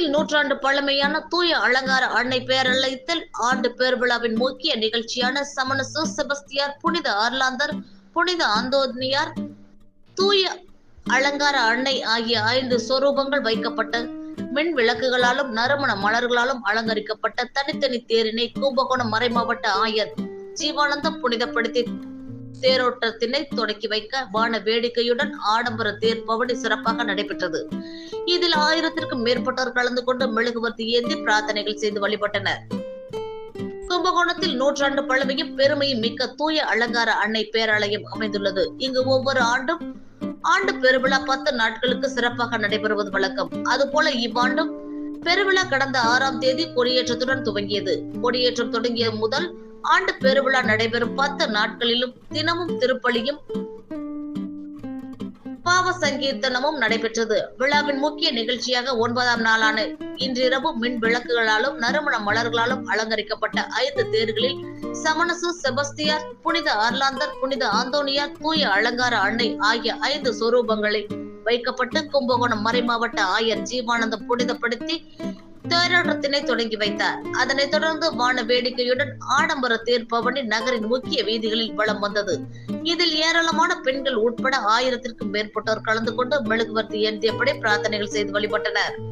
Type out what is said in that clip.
கும்பகோணத்தில் நூற்றாண்டு பழமையான தூய அலங்கார அன்னை பேரழைத்தல் ஆண்டு பேர்விழாவின் முக்கிய நிகழ்ச்சியான சமணசு செபஸ்தியார் புனித ஆர்லாந்தர் புனித அந்தோனியார் தூய அலங்கார அன்னை ஆகிய ஐந்து சொரூபங்கள் வைக்கப்பட்ட மின் விளக்குகளாலும் நறுமண மலர்களாலும் அலங்கரிக்கப்பட்ட தனித்தனி தேரினை கும்பகோணம் மறைமாவட்ட ஆயர் ஜீவானந்தம் புனிதப்படுத்தி தேரோட்டத்தினை தொடக்கி வைக்க வான வேடிக்கையுடன் ஆடம்பர தேர் பவனி சிறப்பாக நடைபெற்றது. இதில் ஆயிரத்திற்கும் மேற்பட்டோர் கலந்து கொண்டு மெழுகுவர்த்தி ஏந்தி பிரார்த்தனைகள் செய்து வழிபட்டனர். கும்பகோணத்தில் நூற்றாண்டு பழமையும் பெருமையும் மிக்க தூய அலங்கார அன்னை பேராலயம் அமைந்துள்ளது. இங்கு ஒவ்வொரு ஆண்டும் ஆண்டு பெருவிழா பத்து நாட்களுக்கு சிறப்பாக நடைபெறுவது வழக்கம். அதுபோல இவ்வாண்டும் பெருவிழா கடந்த ஆறாம் தேதி கொடியேற்றத்துடன் துவங்கியது. கொடியேற்றம் தொடங்கிய முதல் ஆண்டு பெருவிழா நடைபெறும் பத்து நாட்களிலும் தினமும் திருப்பலியும் பாவ சங்கீர்த்தனமும் நடைபெற்றது. விழாவின் முக்கிய நிகழ்ச்சியாக ஒன்பதாம் நாளான இன்றிரவு மின் விளக்குகளாலும் நறுமண மலர்களாலும் அலங்கரிக்கப்பட்ட ஐந்து தேர்களில் சமணசு செபஸ்தியார் புனித அர்லாந்தர் புனித ஆந்தோனியார் தூய அலங்கார அன்னை ஆகிய ஐந்து சொரூபங்களை வைக்கப்பட்டு கும்பகோணம் மறைமாவட்ட ஆயர் ஜீவானந்தம் புனிதப்படுத்தி தேரோட்டத்தினை தொடங்கி வைத்தார். அதனைத் தொடர்ந்து வான வேடிக்கையுடன் ஆடம்பர தேர் பவனி நகரின் முக்கிய வீதிகளில் வலம் வந்தது. இதில் ஏராளமான பெண்கள் உட்பட ஆயிரத்திற்கும் மேற்பட்டோர் கலந்து கொண்டு மெழுகுவர்த்தி ஏந்தியபடி பிரார்த்தனைகள் செய்து வழிபட்டனர்.